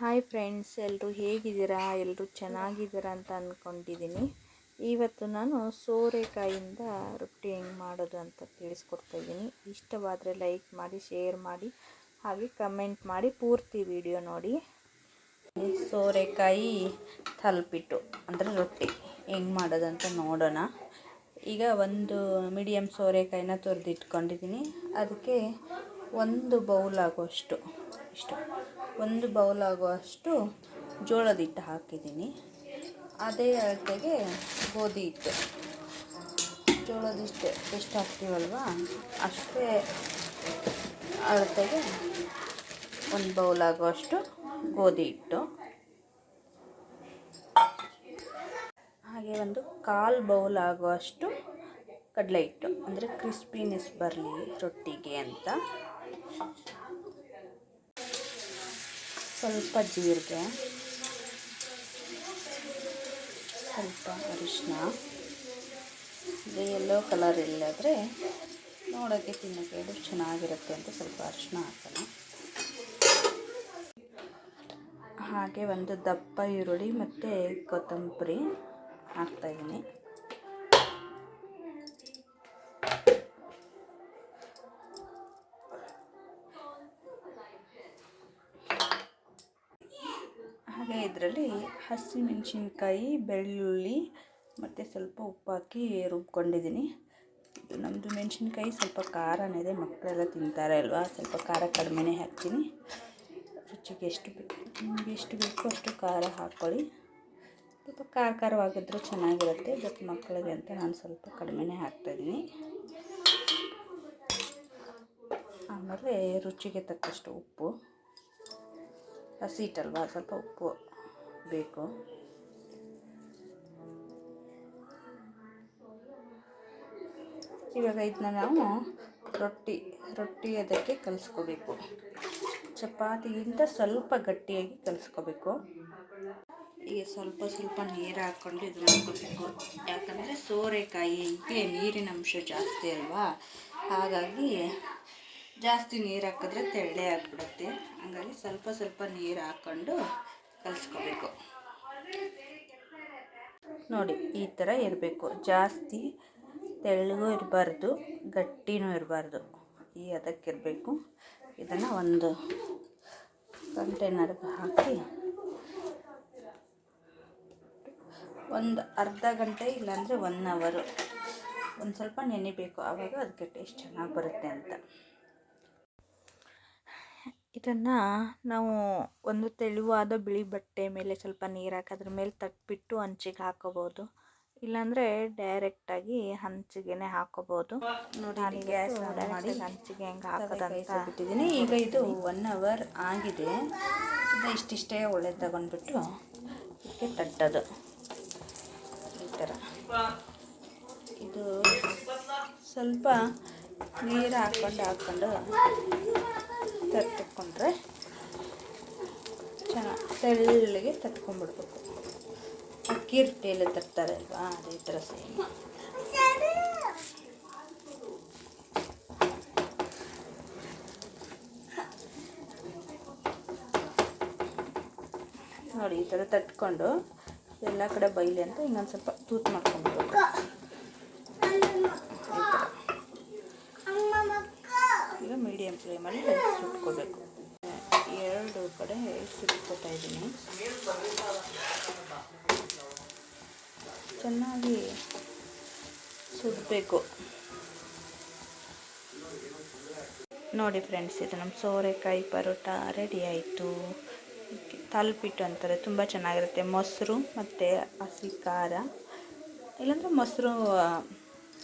Hi friends ಎಲ್ಲರೂ ಹೇಗಿದ್ದೀರಾ? ಎಲ್ಲರೂ ಚೆನ್ನಾಗಿದ್ದೀರಾ ಅಂತ ಅಂದ್ಕೊಂಡಿದ್ದೀನಿ ಇವತ್ತು ನಾನು ಸೋರೆಕಾಯಿಂದ ರೊಟ್ಟಿ ಹೆಂಗೆ ಮಾಡೋದು ಅಂತ ತಿಳಿಸ್ಕೊಡ್ತಾ ಇದ್ದೀನಿ. ಇಷ್ಟವಾದರೆ ಲೈಕ್ ಮಾಡಿ ಶೇರ್ ಮಾಡಿ, ಹಾಗೆ ಕಮೆಂಟ್ ಮಾಡಿ ಪೂರ್ತಿ ವಿಡಿಯೋ ನೋಡಿ. ಸೋರೆಕಾಯಿ ತಲುಪಿಟ್ಟು, ಅಂದರೆ ರೊಟ್ಟಿ ಹೆಂಗೆ ಮಾಡೋದಂತ ನೋಡೋಣ. ಈಗ ಒಂದು ಮೀಡಿಯಮ್ ಸೋರೆಕಾಯಿನ ತುರಿದಿಟ್ಕೊಂಡಿದ್ದೀನಿ. ಅದಕ್ಕೆ ಒಂದು ಬೌಲ್ ಆಗೋಷ್ಟು, ಇಷ್ಟು. ಒಂದು ಬೌಲ್ ಆಗುವಷ್ಟು ಜೋಳದ ಹಿಟ್ಟು ಹಾಕಿದ್ದೀನಿ. ಅದೇ ಅಳತೆಗೆ ಗೋಧಿ ಹಿಟ್ಟು. ಜೋಳದ ಹಿಟ್ಟು ಎಷ್ಟು ಹಾಕ್ತೀವಲ್ವ? ಅಷ್ಟೇ ಅಳತೆಗೆ ಒಂದು ಬೌಲ್ ಆಗುವಷ್ಟು ಗೋಧಿ ಹಿಟ್ಟು. ಹಾಗೆ ಒಂದು ಕಾಲು ಬೌಲ್ ಆಗುವಷ್ಟು ಕಡಲೆ ಹಿಟ್ಟು. ಅಂದರೆ ಕ್ರಿಸ್ಪಿನೆಸ್ ಬರಲಿ ರೊಟ್ಟಿಗೆ ಅಂತ. ಸ್ವಲ್ಪ ಜೀರಿಗೆ, ಸ್ವಲ್ಪ ಅರಿಶಿನ ಇದು ಎಲ್ಲೋ ಕಲರ್ ಇಲ್ಲದ್ರೆ ನೋಡೋಕ್ಕೆ ತಿನ್ನೋಕ್ಕೆ ಇದು ಚೆನ್ನಾಗಿರುತ್ತೆ ಅಂತ ಸ್ವಲ್ಪ ಅರಿಶಿನ ಹಾಕೋಣ. ಹಾಗೆ ಒಂದು ದಪ್ಪ ಈರುಳ್ಳಿ ಮತ್ತು ಕೊತ್ತಂಬರಿ ಹಾಕ್ತಾಯಿದ್ದೀನಿ ಹಾಗೆ ಇದರಲ್ಲಿ ಹಸಿಮೆಣಸಿನ್ಕಾಯಿ, ಬೆಳ್ಳುಳ್ಳಿ ಮತ್ತು ಸ್ವಲ್ಪ ಉಪ್ಪು ಹಾಕಿ ರುಬ್ಕೊಂಡಿದ್ದೀನಿ ನಮ್ಮದು ಮೆಣಸಿನ್ಕಾಯಿ, ಸ್ವಲ್ಪ ಖಾರನೇ ಇದೆ, ಮಕ್ಕಳೆಲ್ಲ ತಿಂತಾರೆ ಅಲ್ವಾ? ಸ್ವಲ್ಪ ಖಾರ ಕಡಿಮೆನೇ ಹಾಕ್ತೀನಿ. ರುಚಿಗೆ ಎಷ್ಟು ಬೇಕು, ನಿಮಗೆ ಎಷ್ಟು ಬೇಕೋ ಅಷ್ಟು ಖಾರ ಹಾಕ್ಕೊಳ್ಳಿ ಸ್ವಲ್ಪ ಖಾರ ಖಾರವಾಗಿದ್ದರೂ ಚೆನ್ನಾಗಿರುತ್ತೆ ಬಟ್ ಮಕ್ಕಳಿಗೆ ಅಂತ ನಾನು ಸ್ವಲ್ಪ ಕಡಿಮೆನೇ ಹಾಕ್ತಾಯಿದ್ದೀನಿ ಆಮೇಲೆ ರುಚಿಗೆ ತಕ್ಕಷ್ಟು ಉಪ್ಪು. ಹಸಿ ಹಿಟ್ಟಲ್ವಾ ಸ್ವಲ್ಪ ಉಪ್ಪು ಬೇಕು. ಇವಾಗ ಇದನ್ನ ನಾವು ರೊಟ್ಟಿ ರೊಟ್ಟಿ ಅದಕ್ಕೆ ಕಲಿಸ್ಕೋಬೇಕು. ಚಪಾತಿಗಿಂತ ಸ್ವಲ್ಪ ಗಟ್ಟಿಯಾಗಿ ಕಲಿಸ್ಕೋಬೇಕು. ಈಗ ಸ್ವಲ್ಪ ಸ್ವಲ್ಪ ನೀರು ಹಾಕ್ಕೊಂಡು ಇದು ಮಾಡ್ಕೋಬೇಕು ಯಾಕಂದರೆ ಸೋರೆಕಾಯಿಗೆ ನೀರಿನ ಅಂಶ ಜಾಸ್ತಿ ಅಲ್ವಾ? ಹಾಗಾಗಿ ಜಾಸ್ತಿ ನೀರು ಹಾಕಿದ್ರೆ ತೆಳ್ಳೆ ಆಗಿಬಿಡುತ್ತೆ. ಹಾಗಾಗಿ ಸ್ವಲ್ಪ ಸ್ವಲ್ಪ ನೀರು ಹಾಕ್ಕೊಂಡು ಕಲಿಸ್ಕೋಬೇಕು. ನೋಡಿ, ಈ ಥರ ಇರಬೇಕು. ಜಾಸ್ತಿ ತೆಳ್ಳಗೂ ಇರಬಾರ್ದು, ಗಟ್ಟಿನೂ ಇರಬಾರ್ದು. ಈ ಅದಕ್ಕಿರಬೇಕು. ಇದನ್ನು ಒಂದು ಕಂಟೈನರ್ಗೆ ಹಾಕಿ ಒಂದು ಅರ್ಧ ಗಂಟೆ ಇಲ್ಲಾಂದರೆ ಒನ್ ಅವರು ಒಂದು ಸ್ವಲ್ಪ ನೆನಿಬೇಕು. ಆವಾಗ ಅದಕ್ಕೆ ಟೇಸ್ಟ್ ಚೆನ್ನಾಗಿ ಬರುತ್ತೆ ಅಂತ. ಇದನ್ನು ನಾವು ಒಂದು ತೆಳುವಾದ ಬಿಳಿ ಬಟ್ಟೆ ಮೇಲೆ ಸ್ವಲ್ಪ ನೀರು ಹಾಕಿ ಅದ್ರ ಮೇಲೆ ತಟ್ಬಿಟ್ಟು ಹಂಚಿಗೆ ಹಾಕೋಬೋದು. ಇಲ್ಲಾಂದರೆ ಡೈರೆಕ್ಟಾಗಿ ಹಂಚಿಗೆನೆ ಹಾಕೋಬೋದು. ನೋಡಿ ಗ್ಯಾಸ್ ಮಾಡಿ ಹಂಚಿಗೆ ಹೆಂಗೆ ಹಾಕೋದಂತ ಬಿಟ್ಟಿದ್ದೀನಿ. ಈಗ ಇದು ಒನ್ ಅವರ್ ಆಗಿದೆ. ಇದು ಇಷ್ಟಿಷ್ಟೇ ಒಳ್ಳೆ ತಗೊಂಡ್ಬಿಟ್ಟು ಇದಕ್ಕೆ ತಟ್ಟೋದು. ಈ ಥರ ಇದು ಸ್ವಲ್ಪ ನೀರು ಹಾಕ್ಕೊಂಡು ಹಾಕ್ಕೊಂಡು ತಟ್ಕೊಂಡ್ರೆ ಚೆನ್ನಾಗಿ ತೆಳ್ಳಗೆ ತಟ್ಕೊಂಡ್ಬಿಡ್ಬೇಕು ಅಕ್ಕಿ ರೊಟ್ಟಿಯಲ್ಲಿ ತರ್ತಾರೆ ಅಲ್ವಾ? ಅದೇ ಥರ ಸೇಮ್ ನೋಡಿ, ಈ ಥರ ತಟ್ಕೊಂಡು ಎಲ್ಲ ಕಡೆ ಬೈಲಿ ಅಂತ ಇನ್ನೊಂದು ಸ್ವಲ್ಪ ತೂತು ಮಾಡ್ಕೊಂಡ್ಬಿಡ್ಬೇಕು ಈಗ ಮೀಡಿಯಮ್ ಫ್ಲೇಮಲ್ಲಿ ಸುಟ್ಕೋಬೇಕು. ಎರಡು ಕಡೆ ಸುಟ್ಕೋತಾ ಇದ್ದೀನಿ? ಚೆನ್ನಾಗಿ ಸುಡಬೇಕು ನೋಡಿ ಫ್ರೆಂಡ್ಸ್, ಇದು ನಮ್ಮ ಸೋರೆಕಾಯಿ ಪರೋಟ ರೆಡಿ ಆಯಿತು. ತಲುಪಿಟ್ಟು ಅಂತಾರೆ, ತುಂಬ ಚೆನ್ನಾಗಿರುತ್ತೆ. ಮೊಸರು ಮತ್ತು ಹಸಿ ಖಾರ. ಇಲ್ಲಾಂದರೆ ಮೊಸರು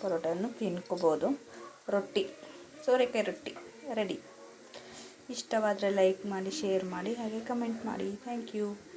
ಪರೋಟವನ್ನು ತಿನ್ಕೋಬೋದು. ರೊಟ್ಟಿ, ಸೋರೆಕಾಯಿ ರೊಟ್ಟಿ. ರೆಡಿ. ಇಷ್ಟವಾದರೆ ಲೈಕ್ ಮಾಡಿ ಶೇರ್ ಮಾಡಿ ಹಾಗೆ ಕಮೆಂಟ್ ಮಾಡಿ. Thank you